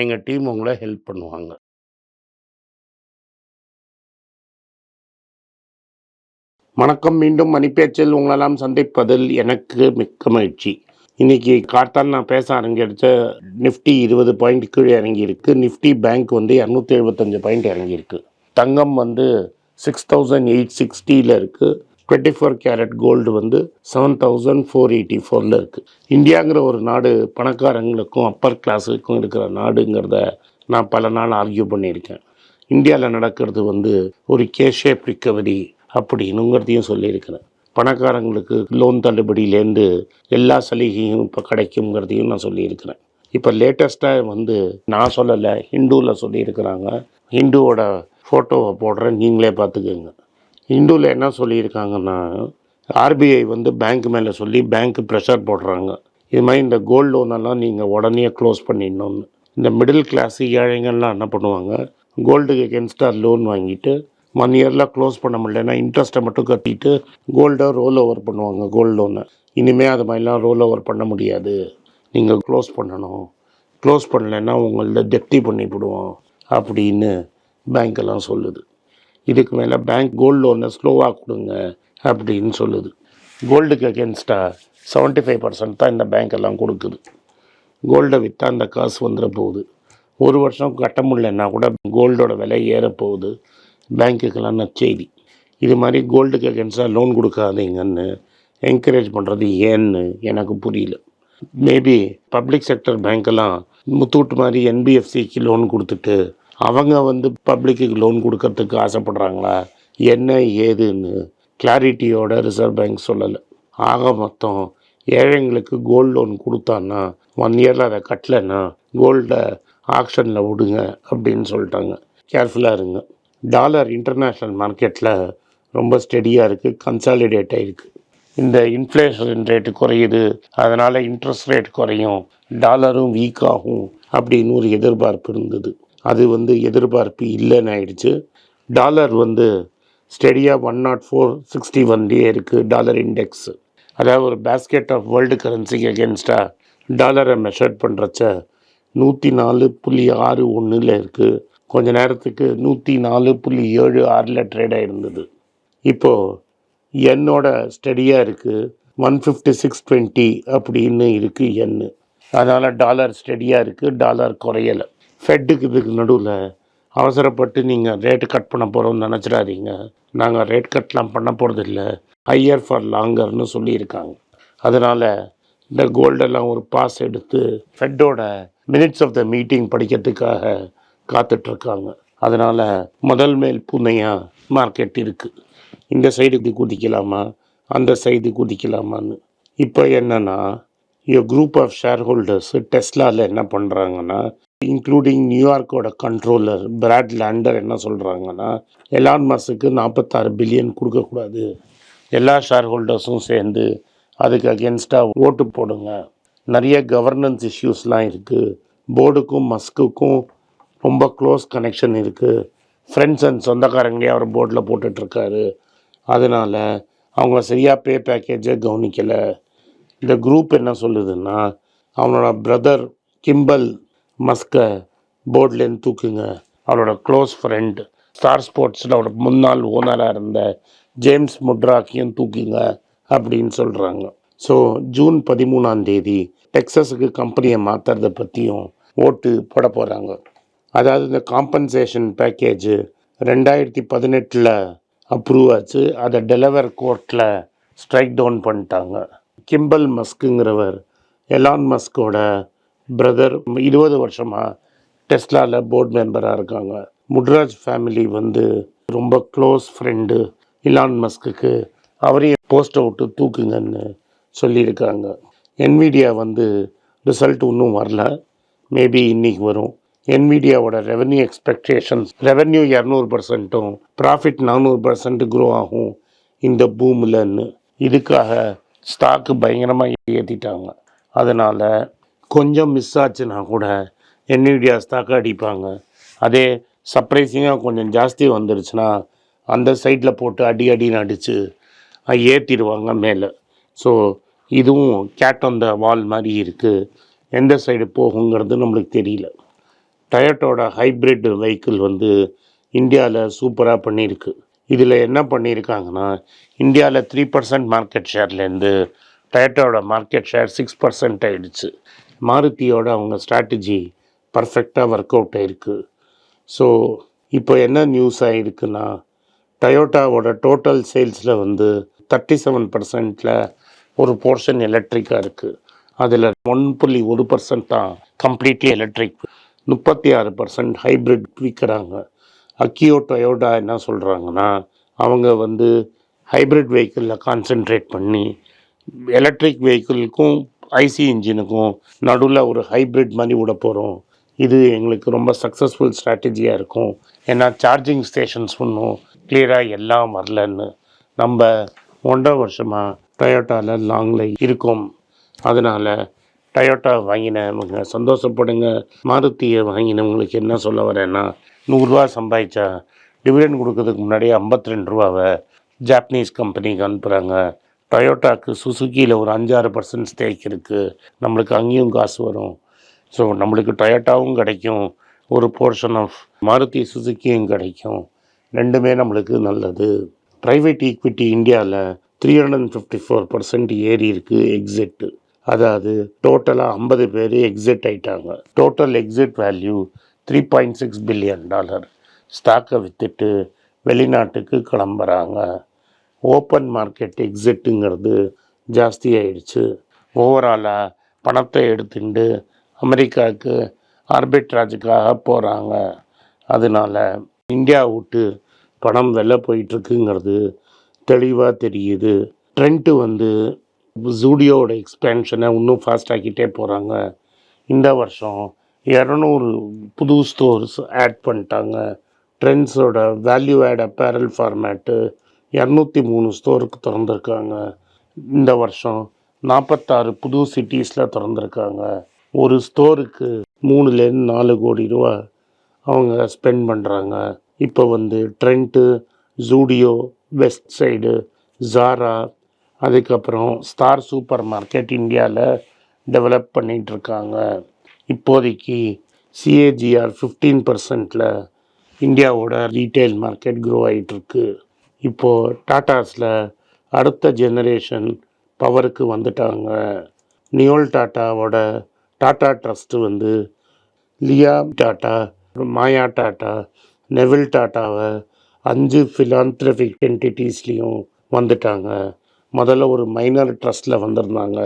எங்கள் டீம் உங்களை ஹெல்ப் பண்ணுவாங்க. வணக்கம். மீண்டும் மணிப்பேச்சில் உங்களெல்லாம் சந்திப்பதில் எனக்கு மிக்க மகிழ்ச்சி. இன்னைக்கு கார்த்தால் நான் பேச ஆரம்பிச்ச நிஃப்டி 20 பாயிண்ட் கீழே இறங்கியிருக்கு. நிஃப்டி பேங்க் வந்து 275 பாயிண்ட் இறங்கியிருக்கு. தங்கம் வந்து 6860ல டுவெண்ட்டி ஃபோர் கேரட் கோல்டு வந்து செவன் தௌசண்ட் ஃபோர் எயிட்டி ஃபோரில் இருக்குது இந்தியாங்கிற ஒரு நாடு பணக்காரங்களுக்கும், அப்பர் கிளாஸுக்கும் இருக்கிற நாடுங்கிறத நான் பல நாள் ஆர்கியூ பண்ணியிருக்கேன். இந்தியாவில் நடக்கிறது வந்து ஒரு கே ஷேப் ரிகவரி அப்படின்னுங்கிறதையும் சொல்லியிருக்கிறேன். பணக்காரங்களுக்கு லோன் தள்ளுபடியிலேருந்து எல்லா சலுகையும் இப்போ கிடைக்குங்கிறதையும் நான் சொல்லியிருக்கிறேன். இப்போ லேட்டஸ்ட்டாக வந்து நான் சொல்லலை ஹிந்துவில் சொல்லியிருக்கிறாங்க. ஹிண்டுவோட ஃபோட்டோவை போடுறேன். நீங்களே பார்த்துக்கோங்க இந்துவில் என்ன சொல்லியிருக்காங்கன்னா, ஆர்பிஐ வந்து பேங்க் மேலே சொல்லி பேங்க் ப்ரெஷர் போடுறாங்க. இது மாதிரி இந்த கோல்ட் லோனெல்லாம் நீங்கள் உடனே க்ளோஸ் பண்ணிடணும்னு. இந்த மிடில் கிளாஸ் ஏழைங்கலாம் என்ன பண்ணுவாங்க, கோல்டுக்கு எகென்ஸ்டாக லோன் வாங்கிட்டு ஒன் இயரில் க்ளோஸ் பண்ண முடியலன்னா இன்ட்ரெஸ்ட்டை மட்டும் கட்டிட்டு கோல்டை ரோல் ஓவர் பண்ணுவாங்க கோல்ட் லோனை இனிமேல் அது மாதிரிலாம் ரோல் ஓவர் பண்ண முடியாது. நீங்கள் க்ளோஸ் பண்ணணும். க்ளோஸ் பண்ணலைன்னா உங்களத டெப்டி பண்ணிவிடுவோம் அப்படின்னு பேங்க்கெல்லாம் சொல்லுது. இதுக்கு மேலே பேங்க் கோல்டு லோனை ஸ்லோவாக கொடுங்க அப்படின்னு சொல்லுது. கோல்டுக்கு எகென்ஸ்டா 75% தான் இந்த பேங்க் எல்லாம் கொடுக்குது கோல்டை விற்றா அந்த காசு வந்துட போகுது. ஒரு வருஷம் கட்ட முடியலன்னா கூட கோல்டோட விலை ஏறப்போகுது. பேங்க்குக்கெல்லாம் நற்செய்தி. இது மாதிரி கோல்டுக்கு அகேன்ஸ்டாக லோன் கொடுக்காதீங்கன்னு என்கரேஜ் பண்ணுறது ஏன்னு எனக்கு புரியல. மேபி பப்ளிக் செக்டர் பேங்க்கெல்லாம் முத்தூட்டு முத்தூட் என்பிஎஃப்சிக்கு லோன் கொடுத்துட்டு அவங்க வந்து பப்ளிக்கு லோன் கொடுக்கறதுக்கு ஆசைப்படுறாங்களா? என்ன ஏதுன்னு கிளாரிட்டியோட ரிசர்வ் பேங்க் சொல்லலை ஆக மொத்தம் ஏழைங்களுக்கு கோல்டு லோன் கொடுத்தான்னா ஒன் இயரில் அதை கட்டலன்னா கோல்டை ஆக்ஷனில் விடுங்க அப்படின்னு சொல்லிட்டாங்க கேர்ஃபுல்லாக இருங்க. டாலர் இன்டர்நேஷ்னல் மார்க்கெட்டில் ரொம்ப ஸ்டெடியாக இருக்குது கன்சாலிடேட் ஆகிருக்கு இந்த இன்ஃப்ளேஷன் ரேட்டு குறையுது. அதனால் இன்ட்ரெஸ்ட் ரேட் குறையும். டாலரும் வீக் ஆகும் அப்படின்னு ஒரு எதிர்பார்ப்பு இருந்தது. அது வந்து எதிர்பார்ப்பு இல்லைன்னு ஆயிடுச்சு. டாலர் வந்து ஸ்டடியாக ஒன் நாட் ஃபோர் சிக்ஸ்டி ஒன்லேயே இருக்குது டாலர் இண்டெக்ஸ். அதாவது ஒரு பேஸ்கெட் ஆஃப் வேர்ல்டு கரன்சிக்கு எகென்ஸ்டா டாலரை மெஷர் பண்றச்ச 104.61ல இருக்கு. கொஞ்ச நேரத்துக்கு 104.76ல ட்ரேட் ஆயிருந்தது. இப்போ யென்னோட ஸ்டெடியா இருக்கு. 156.20 அப்படின்னு இருக்குது என்னு அதனால் டாலர் ஸ்டெடியாக இருக்குது டாலர் குறையலை ஃபெட்டுக்கு இதுக்கு நடுவில் அவசரப்பட்டு நீங்கள் ரேட்டு கட் பண்ண போகிறோம்னு நினச்சிடாதீங்க நாங்கள் ரேட் கட்லாம் பண்ண போகிறதில்ல ஹையர் ஃபார் லாங்கர்னு சொல்லியிருக்காங்க. அதனால் இந்த கோல்டெல்லாம் ஒரு பாஸ் எடுத்து ஃபெட்டோட மினிட்ஸ் ஆஃப் த மீட்டிங் படிக்கிறதுக்காக காத்துட்ருக்காங்க அதனால் முதல் மேல் புனையாக மார்க்கெட் இருக்குது இந்த சைடு குதிக்கலாமா? அந்த சைடு குதிக்கலாமான்னு. இப்போ என்னென்னா a group of share holders டெஸ்லாவில் என்ன பண்ணுறாங்கன்னா இன்க்ளூடிங் நியூயார்க்கோட கண்ட்ரோலர் பிராட் லேண்டர் என்ன சொல்கிறாங்கன்னா எலான் மஸ்க்கு 46 பில்லியன் கொடுக்கக்கூடாது. எல்லா ஷேர் ஹோல்டர்ஸும் சேர்ந்து அதுக்கு அகென்ஸ்டா ஓட்டு போடுங்க. நிறைய கவர்னன்ஸ் இஷ்யூஸ்லாம் இருக்குது போர்டுக்கும் மஸ்க்குக்கும் ரொம்ப க்ளோஸ் கனெக்ஷன் இருக்குது ஃப்ரெண்ட்ஸ் அண்ட் சொந்தக்காரங்களே அவர் போர்டில் போட்டுட்ருக்காரு. அதனால் அவங்க சரியாக பே பேக்கேஜை கவனிக்கலை. இந்த குரூப் என்ன சொல்லுதுன்னா, அவனோட பிரதர் கிம்பல் மஸ்கை போர்ட்லேருந்து தூக்குங்க. அவரோட க்ளோஸ் ஃப்ரெண்ட் ஸ்டார் ஸ்போர்ட்ஸில் அவரோட முன்னாள் ஓனராக இருந்த ஜேம்ஸ் முட்ராக்கையும் தூக்குங்க அப்படின்னு சொல்கிறாங்க ஸோ ஜூன் 13ஆம் தேதி டெக்ஸஸுக்கு கம்பெனியை மாத்துறத பற்றியும் ஓட்டு போட போகிறாங்க அதாவது இந்த காம்பன்சேஷன் பேக்கேஜ் 2018ல அப்ரூவ் ஆச்சு. அதை டெலவர் கோர்ட்டில் ஸ்ட்ரைக் டவுன் பண்ணிட்டாங்க. கிம்பல் மஸ்க்குங்கிறவர் எலான் மஸ்கோட பிரதர் இருபது வருஷமாக டெஸ்லாவில் போர்ட் மெம்பராக இருக்காங்க. முட்ராஜ் ஃபேமிலி வந்து ரொம்ப க்ளோஸ் ஃப்ரெண்டு இலான் மஸ்க்குக்கு. அவரையும் போஸ்ட் விட்டு தூக்குங்கன்னு சொல்லியிருக்காங்க. என்விடியா வந்து ரிசல்ட் இன்னும் வரல. மேபி இன்னைக்கு வரும். என்விடியாவோட ரெவென்யூ எக்ஸ்பெக்டேஷன்ஸ் ரெவன்யூ இரநூறு பர்சன்ட்டும் ப்ராஃபிட் நானூறு பர்சன்ட் க்ரோ ஆகும் இந்த பூமில்னு இதுக்காக ஸ்டாக்கு பயங்கரமாக ஏற்றிட்டாங்க அதனால் கொஞ்சம் மிஸ் ஆச்சுன்னா கூட என்யூடியாஸ் தாக்க அடிப்பாங்க. அதே சர்ப்ரைசிங்காக கொஞ்சம் ஜாஸ்தி வந்துருச்சுன்னா அந்த சைடில் போட்டு அடி அடின்னு அடித்து ஏற்றிடுவாங்க மேலே. ஸோ இதுவும் கேட் ஆன் த வால் மாதிரி இருக்குது எந்த சைடு போகுங்கிறது நம்மளுக்கு தெரியல. டயட்டோட ஹைப்ரிட் வெஹிக்கிள் வந்து இந்தியாவில் சூப்பராக பண்ணியிருக்கு இதில் என்ன பண்ணியிருக்காங்கன்னா இந்தியாவில் த்ரீ பர்சன்ட் மார்க்கெட் ஷேர்லேருந்து டயட்டோட மார்க்கெட் ஷேர் சிக்ஸ் பர்சன்ட் ஆகிடுச்சு மாருதியோட அவங்க ஸ்ட்ராட்டஜி பர்ஃபெக்டாக ஒர்க் அவுட் ஆயிருக்கு. ஸோ இப்போ என்ன நியூஸ் ஆகிருக்குன்னா டொயோட்டாவோட டோட்டல் சேல்ஸில் வந்து தேர்ட்டி செவன் பர்சன்ட்டில் ஒரு போர்ஷன் எலக்ட்ரிக்காக இருக்குது அதில் ஒன் புள்ளி ஒரு பர்சன்ட் தான் கம்ப்ளீட்லி எலக்ட்ரிக் முப்பத்தி ஆறு பர்சன்ட் ஹைப்ரிட் விற்கிறாங்க அக்கியோ டொயோட்டா என்ன சொல்கிறாங்கன்னா அவங்க வந்து ஹைப்ரிட் வெஹிக்கிளில் கான்சென்ட்ரேட் பண்ணி எலக்ட்ரிக் வெஹிக்கிளுக்கும் ஐசி இன்ஜினுக்கும் நடுவில் ஒரு ஹைப்ரிட் மாதிரி விட போகிறோம் இது எங்களுக்கு ரொம்ப சக்ஸஸ்ஃபுல் ஸ்ட்ராட்டஜியாக இருக்கும். ஏன்னா சார்ஜிங் ஸ்டேஷன்ஸ் ஒன்றும் கிளியராக எல்லாம் வரலன்னு நம்ம ஒன்றரை வருஷமாக டொயோட்டாவில் லாங்கில் இருக்கோம். அதனால் டொயோட்டா வாங்கினவங்க சந்தோஷப்படுங்க. மாருதியை வாங்கினவங்களுக்கு என்ன சொல்ல வரேன்னா நூறுரூவா சம்பாதிச்சா டிவிடெண்ட் கொடுக்கறதுக்கு முன்னாடியே 52 ரெண்டு ரூபாவை ஜாப்பனீஸ் கம்பெனிக்கு அனுப்புகிறாங்க டொயோட்டாக்கு சுசுக்கியில் ஒரு அஞ்சாறு பர்சன்ட் ஸ்டேக் இருக்குது நம்மளுக்கு அங்கேயும் காசு வரும். ஸோ நம்மளுக்கு டொயோட்டாவும் கிடைக்கும். ஒரு போர்ஷன் ஆஃப் மாருதி சுசுக்கியும் கிடைக்கும். ரெண்டுமே நம்மளுக்கு நல்லது. ப்ரைவேட் ஈக்விட்டி இந்தியாவில் three hundred and fifty four percent ஏறி இருக்குது எக்ஸிட்டு அதாவது டோட்டலாக ஐம்பது பேர் எக்ஸிட் ஆயிட்டாங்க. Total exit value three point six billion dollar ஸ்டாக்கை விற்றுட்டு வெளிநாட்டுக்கு கிளம்புறாங்க. ஓப்பன் மார்க்கெட் எக்ஸிட்டுங்கிறது ஜாஸ்தியாயிடுச்சு. ஓவராலாக பணத்தை எடுத்துட்டு அமெரிக்காவுக்கு ஆர்பிட்ராஜுக்காக போகிறாங்க அதனால இந்தியா விட்டு பணம் வெளில போயிட்டுருக்குங்கிறது தெளிவாக தெரியுது. ட்ரெண்ட்டு வந்து ஜூடியோட எக்ஸ்பேன்ஷனை இன்னும் ஃபாஸ்டாக்கிட்டே போகிறாங்க இந்த வருஷம் இரநூறு புது ஸ்டோர்ஸ் ஆட் பண்ணிட்டாங்க. ட்ரெண்ட்ஸோட வேல்யூ ஆட் அப்பேரல் ஃபார்மேட்டு இரநூத்தி மூணு ஸ்டோருக்கு திறந்துருக்காங்க. இந்த வருஷம் நாற்பத்தாறு புது சிட்டிஸில் திறந்துருக்காங்க. ஒரு ஸ்டோருக்கு மூணுலேருந்து நாலு கோடி ரூபா அவங்க ஸ்பெண்ட் பண்ணுறாங்க இப்போ வந்து trend Zudio west side Zara அதுக்கப்புறம் ஸ்டார் சூப்பர் மார்க்கெட் இந்தியாவில் டெவலப் பண்ணிகிட்ருக்காங்க இப்போதைக்கு சிஏஜிஆர் ஃபிஃப்டீன் பர்சன்ட்டில் இந்தியாவோட ரீட்டைல் மார்க்கெட் க்ரோ ஆகிட்டுருக்கு இப்போது டாட்டாஸில் அடுத்த ஜெனரேஷன் பவருக்கு வந்துட்டாங்க. நியோல் டாட்டாவோட டாட்டா ட்ரஸ்ட்டு வந்து லியா டாட்டா மாயா டாட்டா நெவில் டாட்டாவை அஞ்சு ஃபிலான்த்ரபிக் என்டிட்டிஸ்லேயும் வந்துட்டாங்க. முதல்ல ஒரு மைனர் ட்ரஸ்ட்டில் வந்திருந்தாங்க.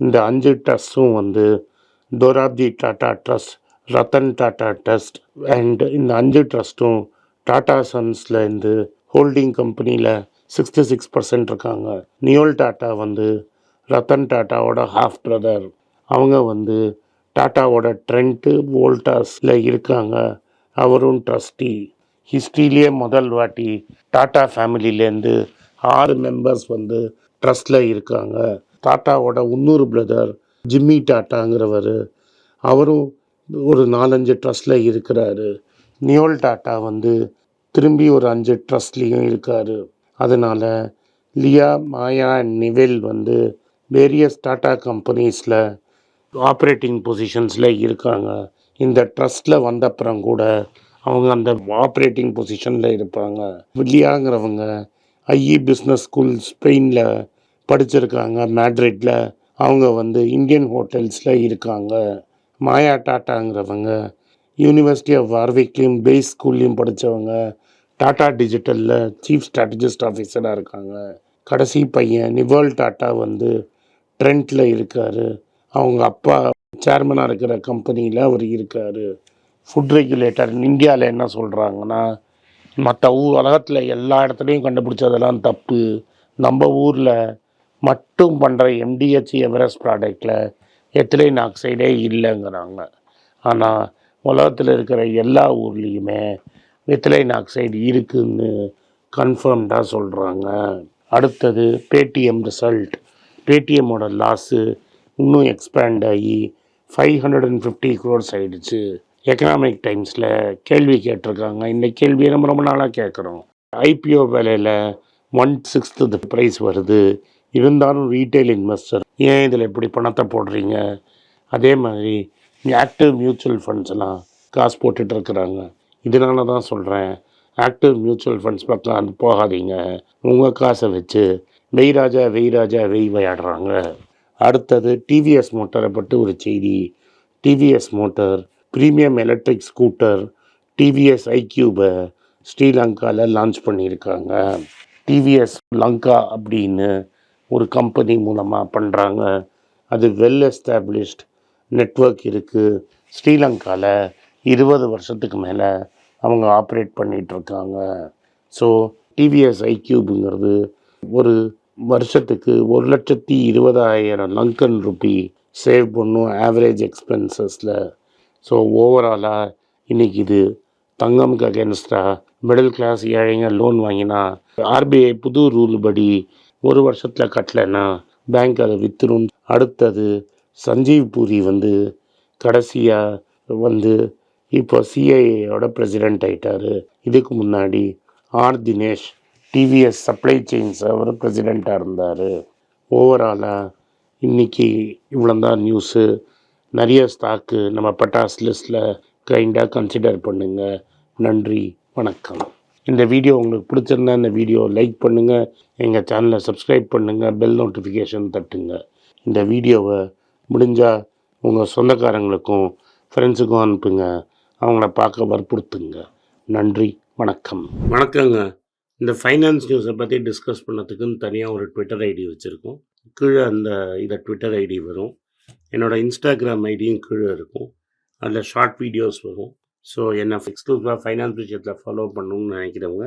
இந்த அஞ்சு ட்ரஸ்ட்டும் வந்து Dorabji Tata trust Ratan Tata trust and இந்த அஞ்சு ட்ரஸ்ட்டும் டாட்டா சன்ஸில் இருந்து ஹோல்டிங் கம்பெனியில் சிக்ஸ்டி சிக்ஸ் பர்சன்ட் இருக்காங்க. நியோல் டாட்டா வந்து ரத்தன் டாட்டாவோட ஹாஃப் பிரதர் அவங்க வந்து டாட்டாவோட ட்ரெண்ட்டு வோல்டாஸில் இருக்காங்க. அவரும் ட்ரஸ்டி ஹிஸ்ட்ரியிலேயே முதல் வாட்டி டாட்டா ஃபேமிலியிலேருந்து ஆறு மெம்பர்ஸ் வந்து ட்ரஸ்டில் இருக்காங்க. டாட்டாவோட இன்னொரு பிரதர் ஜிம்மி டாட்டாங்கிறவர் அவரும் ஒரு நாலஞ்சு ட்ரஸ்டில் இருக்கிறாரு. நியோல் டாட்டா வந்து திரும்பி ஒரு அஞ்சு ட்ரஸ்ட்லேயும் இருக்கார். அதனால் லியா மாயா அண்ட் நிவெல் வந்து வேரியஸ் டாட்டா கம்பெனிஸில் ஆப்ரேட்டிங் பொசிஷன்ஸில் இருக்காங்க. இந்த ட்ரஸ்ட்டில் வந்தப்புறம் கூட அவங்க அந்த ஆப்ரேட்டிங் பொசிஷனில் இருப்பாங்க. வில்லியாங்கிறவங்க ஐஇ பிஸ்னஸ் ஸ்கூல் ஸ்பெயினில் படிச்சிருக்காங்க. மேட்ரிட்டில் அவங்க வந்து இந்தியன் ஹோட்டல்ஸில் இருக்காங்க. மாயா டாட்டாங்கிறவங்க யூனிவர்சிட்டி ஆஃப் வார்விக்லேயும் பேஸ் ஸ்கூல்லையும் படித்தவங்க டாடா டிஜிட்டலில் சீஃப் ஸ்ட்ராட்டஜிஸ்ட் ஆஃபீஸராக இருக்காங்க. கடைசி பையன் நிவால் டாட்டா வந்து ட்ரெண்ட்டில் இருக்கார். அவங்க அப்பா சேர்மனாக இருக்கிற கம்பெனியில் அவர் இருக்கார். ஃபுட் ரெகுலேட்டர் இந்தியாவில் என்ன சொல்கிறாங்கன்னா மற்ற ஊர் உலகத்தில் எல்லா இடத்துலையும் கண்டுபிடிச்சதெல்லாம் தப்பு. நம்ம ஊரில் மட்டும் பண்ணுற எம்டிஹெச் எவரெஸ்ட் ப்ராடக்டில் எத்திலைன் ஆக்சைடே இல்லைங்கிறாங்க. ஆனால் உலகத்தில் இருக்கிற எல்லா ஊர்லேயுமே மித்திலைன் ஆக்சைடு இருக்குதுன்னு கன்ஃபார்ம்டாக சொல்கிறாங்க அடுத்தது பேடிஎம் ரிசல்ட் பேடிஎம்மோட லாஸு இன்னும் எக்ஸ்பேண்ட் ஆகி five hundred and fifty crores ஆகிடுச்சு எக்கனாமிக் டைம்ஸில் கேள்வி கேட்டிருக்காங்க. இந்த கேள்வியை நம்ம ரொம்ப நாளாக கேட்குறோம். ஐபிஓ விலையில் ஒன் சிக்ஸ்த்து ப்ரைஸ் வருது. இருந்தாலும் ரீட்டைல் இன்வெஸ்டர் ஏன் இதில் இப்படி பணத்தை போடுறீங்க? அதே மாதிரி ஆக்டிவ் மியூச்சுவல் ஃபண்ட்ஸ் எல்லாம் காசு போட்டுட்டு இருக்கிறாங்க. இதனால தான் சொல்கிறேன் ஆக்டிவ் மியூச்சுவல் ஃபண்ட்ஸ் பக்கம் அது போகாதீங்க. உங்கள் காசை வச்சு வெய் ராஜா வெய் ராஜா வெய் விளையாடுறாங்க. அடுத்தது டிவிஎஸ் மோட்டரை பற்றி ஒரு செய்தி. TVS motor premium electric scooter TVS ஐக்யூபை ஸ்ரீலங்காவில் லான்ச் பண்ணியிருக்காங்க. டிவிஎஸ் லங்கா அப்படின்னு ஒரு கம்பெனி மூலமாக பண்ணுறாங்க அது வெல் எஸ்டாப்ளிஷ்ட் நெட்வொர்க் இருக்குது ஸ்ரீலங்காவில் இருபது வருஷத்துக்கு மேலே அவங்க ஆப்ரேட் பண்ணிகிட்ருக்காங்க ஸோ டிவிஎஸ் ஐக்யூபுங்கிறது ஒரு வருஷத்துக்கு ஒரு லட்சத்தி இருபதாயிரம் லங்கன் ருபி சேவ் பண்ணும் ஆவரேஜ் எக்ஸ்பென்சஸில் ஸோ ஓவராலாக இன்றைக்கி இது தங்கம்க்கு அகேன்ஸ்டாக மிடில் கிளாஸ் ஏழைங்க லோன் வாங்கினா ஆர்பிஐ புது ரூல் படி ஒரு வருஷத்தில் கட்டலைன்னா பேங்க் அதை விற்றுரும் அடுத்தது சஞ்சீவ் பூரி வந்து கடைசியாக வந்து இப்போ சிஐஏயோட பிரசிடெண்ட் ஆகிட்டார் இதுக்கு முன்னாடி R Dinesh TVS supply chains அவர் பிரசிடெண்ட்டாக இருந்தார். ஓவராலாக இன்றைக்கி இவ்வளோந்தான் நியூஸு நிறைய ஸ்டாக்கு நம்ம பட்டாஸ் லிஸ்ட்டில் கைண்டாக கன்சிடர் பண்ணுங்கள் நன்றி வணக்கம். இந்த வீடியோ உங்களுக்கு பிடிச்சிருந்தா இந்த வீடியோ லைக் பண்ணுங்கள் எங்கள் சேனலை சப்ஸ்கிரைப் பண்ணுங்கள் பெல் நோட்டிஃபிகேஷன் தட்டுங்க. இந்த வீடியோவை முடிஞ்சால் உங்கள் சொந்தக்காரங்களுக்கும் ஃப்ரெண்ட்ஸுக்கும் அனுப்புங்க. அவங்கள பார்க்க வற்புறுத்துங்க. நன்றி வணக்கம். வணக்கங்க. இந்த ஃபைனான்ஸ் நியூஸை பற்றி டிஸ்கஸ் பண்ணதுக்குன்னு தனியாக ஒரு ட்விட்டர் ஐடி வச்சுருக்கோம். கீழே அந்த இதை ட்விட்டர் ஐடி வரும். என்னோடய இன்ஸ்டாகிராம் ஐடியும் கீழே இருக்கும். அதில் ஷார்ட் வீடியோஸ் வரும். ஸோ என்னை எக்ஸ்க்ளூசிவாக ஃபைனான்ஸ் விஷயத்தில் ஃபாலோ பண்ணணும்னு நினைக்கிறவங்க